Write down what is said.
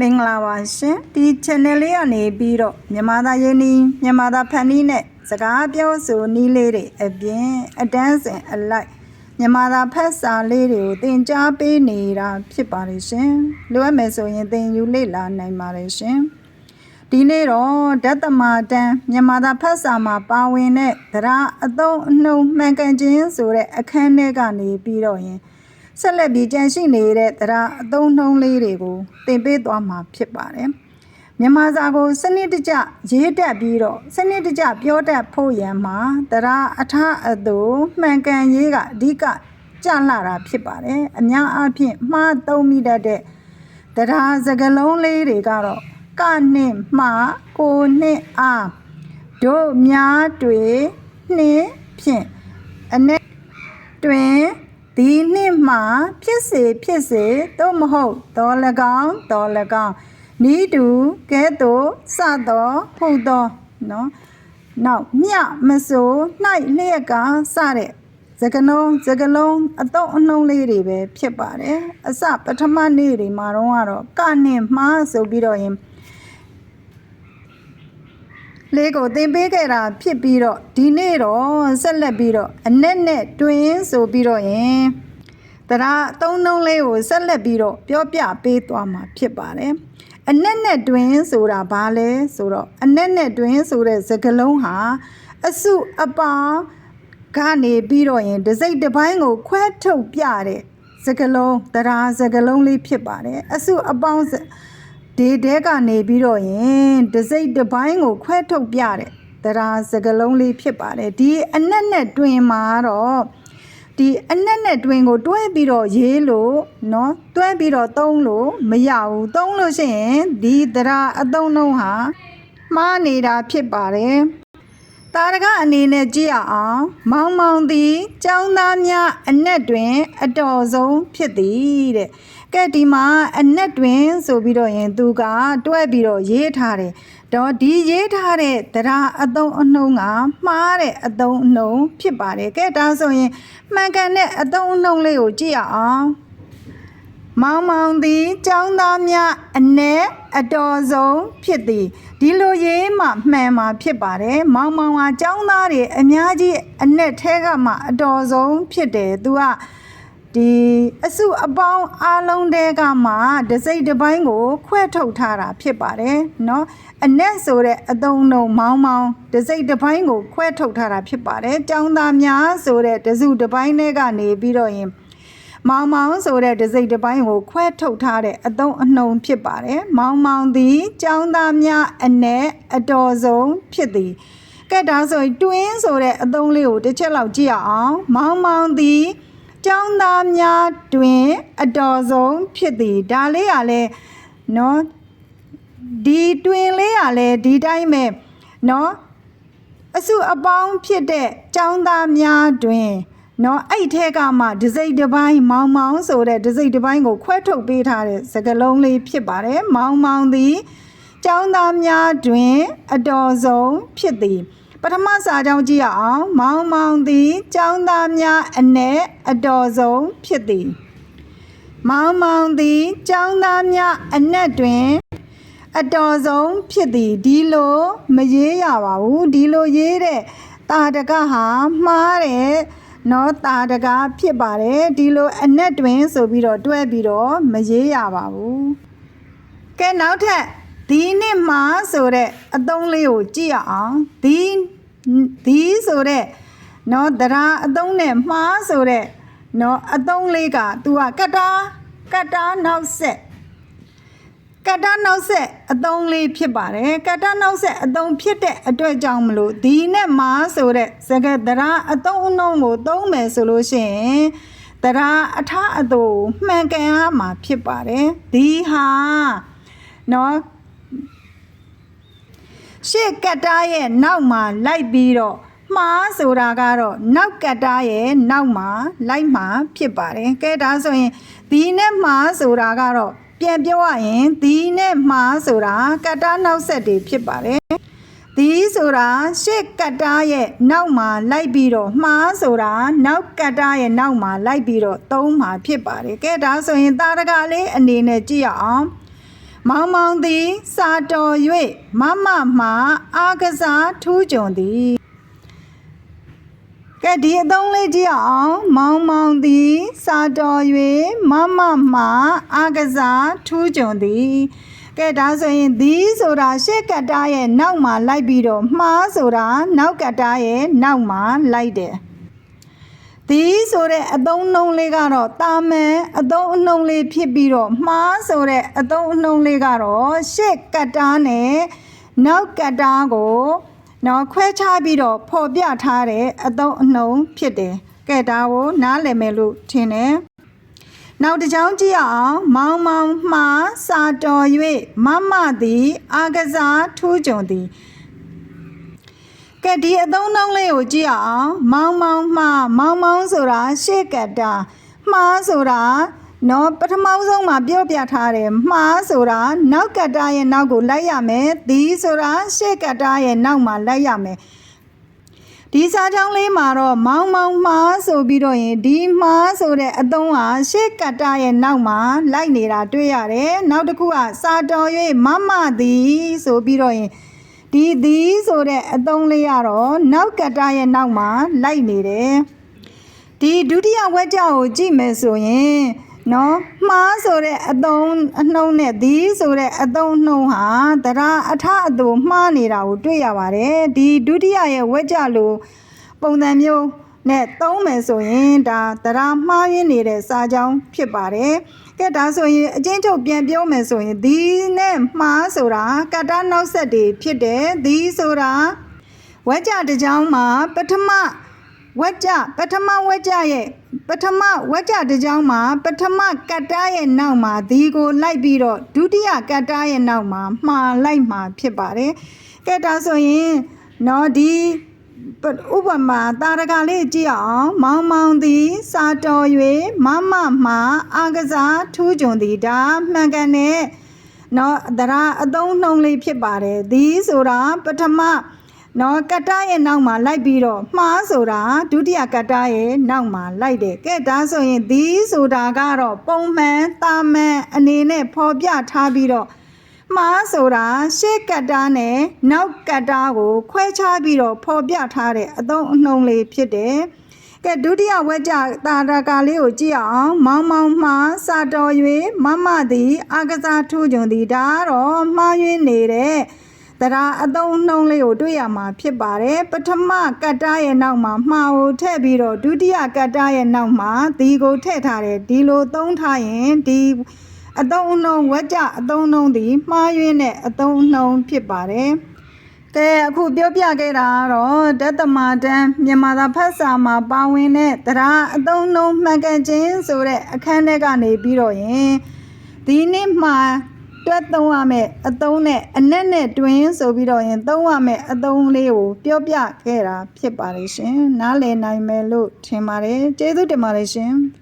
မင်္ဂလာပါရှင်ဒီ channel လေးကနေပြီးတော့မြန်မာသားယင်းနီးမြန်မာသားဖန်နီးနဲ့စကားပြောဆိုနီးလေးတွေအပြင်အတန်းစင်အလိုက်မြန်မာသားဖက်စာလေးတွေကိုသင်ကြားပေးနေတာဖြစ်ပါတယ်ရှင်လိုအပ်မယ်ဆိုရင်သင်ယူလေ့လာနိုင်ပါတယ်ရှင်ဒီနေ့တော့ဓတ္တမတန်းမြန်မာသားဖက်စာမှာပါဝင်တဲ့သရအသုံးအနှုံမှန်ကန်ခြင်းဆိုတဲ့အခန်းထဲကနေပြီးတော့ရင် ဆက်လက်ပြီးကြန့်ရှိနေတဲ့တရားအသုံးနှုန်းလေးတွေကိုသင်ပေးသွားမှာဖြစ်ပါတယ်။မြန်မာစာကိုစနစ်တကျရေးတတ်ပြီးတော့စနစ်တကျပြောတတ်ဖို့ရန်မှာတရားအထအသူမှန်ကန်ရေးကအဓိကကြလာတာဖြစ်ပါတယ်။အများအားဖြင့်မှားသုံးမိတတ်တဲ့တရားစကလုံးလေးတွေကတော့ကနှင့်မှားကိုနှင့်အားတို့များတွေနှင့်ဖြင့်အ내တွင် ဒီနှစ်မှာဖြစ်စေဖြစ်စေသို့မဟုတ်တော်၎င်းတော်၎င်းနီးတူကဲ့သို့စသောဟုတ်သောနော်နောက်မြမဆို၌လျက်ကစတဲ့စကလုံးစကလုံးအတော့အနှုံးလေးတွေပဲဖြစ်ပါတယ်အစပထမနေ့တွေမှာတော့ကတော့ကနဲ့မှားဆိုပြီးတော့ရင် လေးကိုသင်ပေးခဲ့တာဖြစ်ပြီးတော့ဒီနေ့တော့ဆက်လက်ပြီးတော့အနဲ့နဲ့တွင်ဆိုပြီးတော့ရင်တရားအသုံးနှုံးလေးကိုဆက်လက်ပြီးတော့ပြောပြပေးသွားမှာဖြစ်ပါတယ်အနဲ့နဲ့တွင်ဆိုတာဘာလဲဆိုတော့အနဲ့နဲ့တွင်ဆိုတဲ့စကားလုံးဟာအစုအပေါင်းကနေပြီးတော့ရင်တစ်စိတ်တစ်ပိုင်းကိုခွဲထုတ်ပြတဲ့စကလုံးတရားစကလုံးလေးဖြစ်ပါတယ်အစုအပေါင်းစ ဒီတဲကနေပြီးတော့ရင်တစ်စိတ်တစ်ပိုင်းကိုခွဲထုတ်ပြတဲ့တရားစကလုံးလေးဖြစ်ပါတယ်ဒီအနက်နဲ့တွင်မှာတော့ဒီအနက်နဲ့တွင်ကိုတွဲပြီးတော့ရေးလို့เนาะတွဲပြီးတော့သုံးလို့မရဘူးသုံးလို့ရှိရင်ဒီတရားအသုံးနှုံးဟာမှားနေတာဖြစ်ပါတယ်တာရကအနေနဲ့ကြည့်ရအောင် မောင်မောင်သည်ចောင်းသားများအနက်တွင် အတော်ဆုံးဖြစ်သည်တဲ့ ကဲဒီမှာအနက်တွင်ဆိုပြီးတော့ရင်သူကတွဲပြီးတော့ရေးထားတယ်တော့ဒီရေးထားတဲ့တရားအသုံးအနှုံးကမှားတဲ့အသုံးအနှုံးဖြစ်ပါတယ်ကဲဒါဆိုရင်မှန်ကန်တဲ့အသုံးအနှုံးလေးကိုကြည့်ရအောင် မောင်မောင်သည်ចောင်းသားများအ ਨੇ အတော်ဆုံးဖြစ်သည်ဒီလိုရေးမှမှန်မှာဖြစ်ပါတယ်မောင်မောင်ကចောင်းသားတွေအများကြီးအ ਨੇ ထဲကမှအတော်ဆုံးဖြစ်တယ်သူက ဒီအစုအပေါင်းအားလုံးတဲကမှတစိမ့်တစ်ပိုင်းကို ခွဲထုတ်ထားတာဖြစ်ပါတယ်เนาะအ ਨੇ ဆိုတဲ့အသုံးနှုံမောင်မောင်တစိမ့်တစ်ပိုင်းကို ခွဲထုတ်ထားတာဖြစ်ပါတယ်ចောင်းသားများဆိုတဲ့တစုတစ်ပိုင်းထဲကနေပြီးတော့ရင် မောင်မောင်ဆိုတဲ့ဒစိမ့်တစ်ပိုင်းကိုခွဲထုတ်ထားတဲ့အသုံးအနှုံဖြစ်ပါတယ်။မောင်မောင်သည်ចောင်းသားများအ ਨੇ အတော်ဆုံးဖြစ်သည်။ကဲဒါဆိုရင်တွင်းဆိုတဲ့အသုံးလေးကိုတစ်ချက်လောက်ကြည့်ရအောင်။မောင်မောင်သည် ចောင်းသားများတွင် အတော်ဆုံးဖြစ်သည်။ဒါလေးကလည်းနော်ဒီတွင်လေးကလည်းဒီတိုင်းပဲနော်အစုအပေါင်းဖြစ်တဲ့ចောင်းသားများတွင်နော်အဲ့ထဲကမှဒစိမ့်တစ်ပိုင်းမောင်မောင်ဆိုတဲ့ဒစိမ့်တစ်ပိုင်းကိုခွဲထုတ်ပေးထားတဲ့စကလုံးလေးဖြစ်ပါတယ်မောင်မောင်သည်ကျောင်းသားများတွင် အတော်ဆုံးဖြစ်သည် ပထမစာကြောင်းကြည့်ရအောင်မောင်မောင်သည်ကျောင်းသားများအ ਨੇ အတော်ဆုံးဖြစ်သည်မောင်မောင်သည်ကျောင်းသားများအနက်တွင်အတော်ဆုံးဖြစ်သည်ဒီလိုမရေးရပါဘူးဒီလိုရေးတဲ့တာတကဟာမှားတယ်နော်တာတကဖြစ်ပါတယ်ဒီလိုအနက်တွင်ဆိုပြီးတော့တွဲပြီးတော့မရေးရပါဘူးကဲနောက်ထပ် ဒီနှစ်မှာဆိုတဲ့အသုံးလေးကိုကြည့်ရအောင်ဒီဒီဆိုတဲ့နော်တရာအသုံးနဲ့မှားဆိုတဲ့နော်အသုံးလေးက तू ကကတာကတာနောက်ဆက်ကတ္တနောက်ဆက်အသုံးလေးဖြစ်ပါတယ်ကတ္တနောက်ဆက်အသုံးဖြစ်တဲ့အတွက်ကြောင့်မလို့ဒီနဲ့မာဆိုတဲ့စကားတရားအသုံးအနှုံးကိုသုံးမယ်ဆိုလို့ရှိရင်တရားအထအတူမှန်ကန်ရမှာဖြစ်ပါတယ်ဒီဟာနော် ရှေ့ကတ္တရဲ့နောက်မှာလိုက်ပြီးတော့မှားဆိုတာကတော့နောက်ကတ္တရဲ့နောက်မှာလိုက်မှာဖြစ်ပါတယ်ကဲဒါဆိုရင်ဒီနဲ့မှားဆိုတာကတော့ပြန်ပြောရရင်ဒီနဲ့မှားဆိုတာကတ္တနောက်ဆက်တွေဖြစ်ပါတယ်ဒီဆိုတာရှေ့ကတ္တရဲ့နောက်မှာလိုက်ပြီးတော့မှားဆိုတာနောက်ကတ္တရဲ့နောက်မှာလိုက်ပြီးတော့သုံးမှာဖြစ်ပါတယ်ကဲဒါဆိုရင်တာရကလေးအနေနဲ့ကြည့်ရအောင် မောင်မောင်သည် စာတော်၍မမမှာအာကစားထူးကြုံသည်ကဲဒီအသုံးလေးကြည့်အောင်မောင်မောင်သည် စာတော်၍မမမှာအာကစားထူးကြုံသည်ကဲဒါဆိုရင်သည်ဆိုတာရှေ့ကတ္တားရဲ့နောက်မှာလိုက်ပြီးတော့မှားဆိုတာနောက်ကတ္တားရဲ့နောက်မှာလိုက်တယ် ဒီဆိုတဲ့အသုံးအနှုန်းလေးကတော့တာမန်အသုံးအနှုန်းလေးဖြစ်ပြီးတော့မှားဆိုတဲ့အသုံးအနှုန်းလေးကတော့ရှေ့ကတ္တားနဲ့နောက်ကတ္တားကိုနော်ခွဲခြားပြီးတော့ဖော်ပြထားတဲ့အသုံးအနှုန်းဖြစ်တယ်။ကဲဒါကိုနားလည်မယ်လို့ထင်တယ်။နောက်တစ်ချောင်းကြည့်ရအောင်မောင်မောင်မှားစာတော်၍မမသည်အာကစားထူးကြုံသည် ကဲဒီအသုံးနှုန်းလေးကိုကြည့်အောင်မောင်မောင်မှားမောင်မောင်ဆိုတာရှေ့ကတ္တာမှားဆိုတာနော်ပထမဆုံးမှာပြောပြထားတယ်မှားဆိုတာနောက်ကတ္တာရဲ့နောက်ကိုလိုက်ရမယ်ဒီဆိုတာရှေ့ကတ္တာရဲ့နောက်မှာလိုက်ရမယ်ဒီစာကြောင်းလေးမှာတော့မောင်မောင်မှားဆိုပြီးတော့ရင်ဒီမှားဆိုတဲ့အသုံးဟာရှေ့ကတ္တာရဲ့နောက်မှာလိုက်နေတာတွေ့ရတယ်နောက်တစ်ခုကစာတော်၍မမသည်ဆိုပြီးတော့ရင် ဒီသည်ဆိုတဲ့အသုံးလေးကတော့နောက်ကတ္တရဲ့နောက်မှာလိုက်နေတယ်ဒီဒုတိယဝက်ကြောကိုကြည့်မယ်ဆိုရင်နော်မှားဆိုတဲ့အသုံးအနှုံးနဲ့သည်ဆိုတဲ့အသုံးအနှုံးဟာတရားအထအတူမှားနေတာကိုတွေ့ရပါတယ်ဒီဒုတိယရဲ့ဝက်ကြလို့ပုံစံမျိုး နဲ့သုံးမယ်ဆိုရင်ဒါတရားမှားရင်းနေတဲ့စာကြောင်းဖြစ်ပါတယ်ကဲဒါဆိုရင်အချင်းချုပ်ပြန်ပြောမယ်ဆိုရင်ဒီနဲ့မှားဆိုတာကတ္တနောက်ဆက်တွေဖြစ်တယ်ဒီဆိုတာဝက်ကြတစ်ကြောင်းမှာပထမဝက်ကြပထမဝက်ကြရဲ့ပထမဝက်ကြတစ်ကြောင်းမှာပထမကတ္တရဲ့နောက်မှာဒီကိုလိုက်ပြီးတော့ဒုတိယကတ္တရဲ့နောက်မှာမှားလိုက်မှာဖြစ်ပါတယ်ကဲဒါဆိုရင်နော်ဒီပ ဥပမာတာရကလေးကြည့်အောင်မောင်မောင်သည်စာတော်၍မမမှာအာကစားထူးကြုံသည်ဒါမှန်ကန်တဲ့နော်တရာအသုံးနှုံးလေးဖြစ်ပါတယ်သည်ဆိုတာပထမနော်ကတ္တရဲ့နောက်မှာလိုက်ပြီးတော့မှားဆိုတာဒုတိယကတ္တရဲ့နောက်မှာလိုက်တယ်ကဲဒါဆိုရင်သည်ဆိုတာကတော့ပုံမှန်တာမန်အနေနဲ့ဖော်ပြထားပြီးတော့ မှားဆိုတာရှေ့ကတ္တားနဲ့နောက်ကတ္တားကို ခွဲခြားပြီးတော့ဖော်ပြထားတဲ့အသုံးအနှုန်းလေးဖြစ်တယ်။ကဲဒုတိယဝက်ကြတာရကာလေးကိုကြည့်အောင်မောင်မောင်မှားစာတော်၍မမသည်အာကစားထူးကြုံသည်ဒါကတော့မှားယွင်းနေတဲ့တရားအသုံးအနှုန်းလေးကိုတွေ့ရမှာဖြစ်ပါတယ်ပထမကတ္တားရဲ့နောက်မှာမှားကိုထည့်ပြီးတော့ဒုတိယကတ္တားရဲ့နောက်မှာဒီကိုထည့်ထားတယ်ဒီလိုသုံးထားရင်ဒီ အတုံးအနှုံဝက်ကြအတုံးအနှုံသည်မှားယွင်းတဲ့အတုံးအနှုံဖြစ်ပါတယ်။ကဲအခုပြောပြခဲ့တာကတော့တသမတန်မြန်မာသာဖတ်စာမှာပါဝင်တဲ့တရားအတုံးအနှုံမှန်ကန်ခြင်းဆိုတဲ့အခန်းထဲကနေပြီးတော့ရင်ဒီနေ့မှာတွက်သုံးရမယ့်အတုံးနဲ့အနက်နဲ့တွင်းဆိုပြီးတော့ရင်သုံးရမယ့်အတုံးလေးကိုပြောပြခဲ့တာဖြစ်ပါတယ်ရှင်။နားလည်နိုင်မယ်လို့ထင်ပါတယ်။ကျေးဇူးတင်ပါတယ်ရှင်။